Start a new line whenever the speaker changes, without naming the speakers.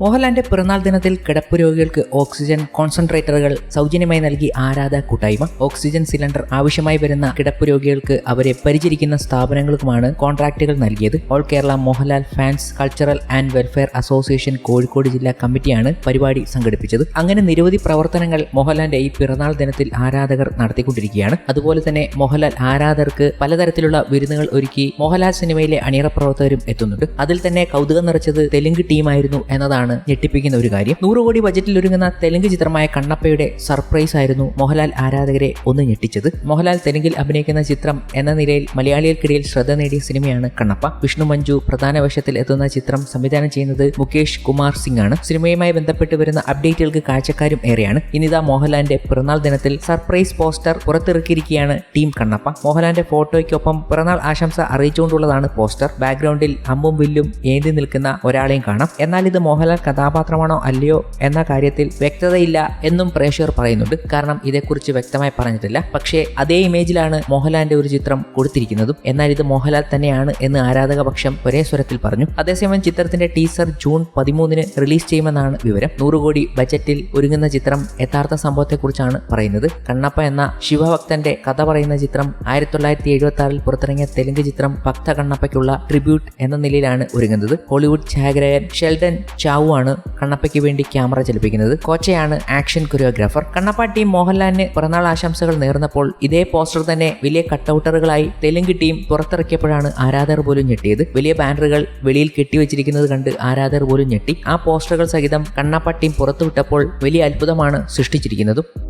മോഹൻലാലിന്റെ പിറന്നാൾ ദിനത്തിൽ കിടപ്പ് രോഗികൾക്ക് ഓക്സിജൻ കോൺസെൻട്രേറ്ററുകൾ സൗജന്യമായി നൽകി ആരാധ കൂട്ടായ്മ. ഓക്സിജൻ സിലിണ്ടർ ആവശ്യമായി വരുന്ന കിടപ്പ് രോഗികൾക്ക് അവരെ പരിചരിക്കുന്ന സ്ഥാപനങ്ങൾക്കുമാണ് കോൺട്രാക്റ്റുകൾ നൽകിയത്. All Kerala Mohanlal fans cultural and welfare association Kozhikode ജില്ലാ കമ്മിറ്റിയാണ് പരിപാടി സംഘടിപ്പിച്ചത്. അങ്ങനെ നിരവധി പ്രവർത്തനങ്ങൾ മോഹൻലാലിന്റെ ഈ പിറന്നാൾ ദിനത്തിൽ ആരാധകർ നടത്തിക്കൊണ്ടിരിക്കുകയാണ്. അതുപോലെ തന്നെ മോഹൻലാൽ ആരാധകർക്ക് പലതരത്തിലുള്ള വിരുന്നുകൾ ഒരുക്കി മോഹൻലാൽ സിനിമയിലെ അണിയറ പ്രവർത്തകരും എത്തുന്നുണ്ട്. അതിൽ തന്നെ കൗതുകം നിറച്ചത് തെലുങ്ക് ടീമായിരുന്നു എന്നതാണ് ഞെട്ടിപ്പിക്കുന്ന ഒരു കാര്യം. നൂറ് കോടി ബജറ്റിൽ ഒരുങ്ങുന്ന തെലുങ്ക് ചിത്രമായ കണ്ണപ്പയുടെ സർപ്രൈസ് ആയിരുന്നു മോഹൻലാൽ ആരാധകരെ ഒന്ന് ഞെട്ടിച്ചത്. മോഹൻലാൽ തെലുങ്കിൽ അഭിനയിക്കുന്ന ചിത്രം എന്ന നിലയിൽ മലയാളികൾക്കിടയിൽ ശ്രദ്ധ നേടിയ സിനിമയാണ് കണ്ണപ്പ. വിഷ്ണു മഞ്ജു പ്രധാന വേഷത്തിൽ എത്തുന്ന ചിത്രം സംവിധാനം ചെയ്യുന്നത് മുകേഷ് കുമാർ സിംഗ് ആണ്. സിനിമയുമായി ബന്ധപ്പെട്ട് വരുന്ന അപ്ഡേറ്റുകൾക്ക് കാഴ്ചക്കാരും ഏറെയാണ്. ഇനിതാ മോഹൻലാലിന്റെ പിറന്നാൾ ദിനത്തിൽ സർപ്രൈസ് പോസ്റ്റർ പുറത്തിറക്കിയിരിക്കുകയാണ് ടീം കണ്ണപ്പ. മോഹൻലാലിന്റെ ഫോട്ടോയ്ക്കൊപ്പം പിറന്നാൾ ആശംസ അറിയിച്ചുകൊണ്ടുള്ളതാണ് പോസ്റ്റർ ബാക്ക്ഗ്രൗണ്ടിൽ അമ്പും വില്ലും ഏന്തി നിൽക്കുന്ന ഒരാളെയും കാണാം. എന്നാൽ ഇത് മോഹൻലാൽ കഥാപാത്രമാണോ അല്ലയോ എന്ന കാര്യത്തിൽ വ്യക്തതയില്ല എന്നും പ്രേക്ഷകർ പറയുന്നുണ്ട്. കാരണം ഇതേക്കുറിച്ച് വ്യക്തമായി പറഞ്ഞിട്ടില്ല. പക്ഷേ അതേ ഇമേജിലാണ് മോഹൻലാലിന്റെ ഒരു ചിത്രം കൊടുത്തിരിക്കുന്നതും. എന്നാൽ ഇത് മോഹൻലാൽ തന്നെയാണ് എന്ന് ആരാധക പക്ഷം ഒരേ സ്വരത്തിൽ പറഞ്ഞു. അതേസമയം ചിത്രത്തിന്റെ ടീസർ ജൂൺ പതിമൂന്നിന് റിലീസ് ചെയ്യുമെന്നാണ് വിവരം. നൂറ് കോടി ബജറ്റിൽ ഒരുങ്ങുന്ന ചിത്രം യഥാർത്ഥ സംഭവത്തെക്കുറിച്ചാണ് പറയുന്നത്. കണ്ണപ്പ എന്ന ശിവഭക്തന്റെ കഥ പറയുന്ന ചിത്രം ആയിരത്തി തൊള്ളായിരത്തി എഴുപത്തി ആറിൽ പുറത്തിറങ്ങിയ തെലുങ്ക് ചിത്രം ഭക്ത കണ്ണപ്പയ്ക്കുള്ള ട്രിബ്യൂട്ട് എന്ന നിലയിലാണ് ഒരുങ്ങുന്നത്. ഹോളിവുഡ് ഛായാഗ്രഹകൻ ഷെൽഡൻ ചാവു ആണ് കണ്ണപ്പയ്ക്ക് വേണ്ടി ക്യാമറ ചലിപ്പിക്കുന്നത്. കോച്ചയാണ് ആക്ഷൻ കൊറിയോഗ്രാഫർ. കണ്ണപ്പ ടീം മോഹൻലാലിന് പിറന്നാൾ ആശംസകൾ നേർന്നപ്പോൾ ഇതേ പോസ്റ്റർ തന്നെ വലിയ കട്ടൗട്ടറുകളായി തെലുങ്ക് ടീം പുറത്തിറക്കിയപ്പോഴാണ് ആരാധകർ പോലും ഞെട്ടിയത്. വലിയ ബാനറുകൾ വെളിയിൽ കെട്ടിവെച്ചിരിക്കുന്നത് കണ്ട് ആരാധകർ പോലും ഞെട്ടി. ആ പോസ്റ്ററുകൾ സഹിതം കണ്ണപ്പ ടീം പുറത്തുവിട്ടപ്പോൾ വലിയ അത്ഭുതമാണ് സൃഷ്ടിച്ചിരിക്കുന്നതും.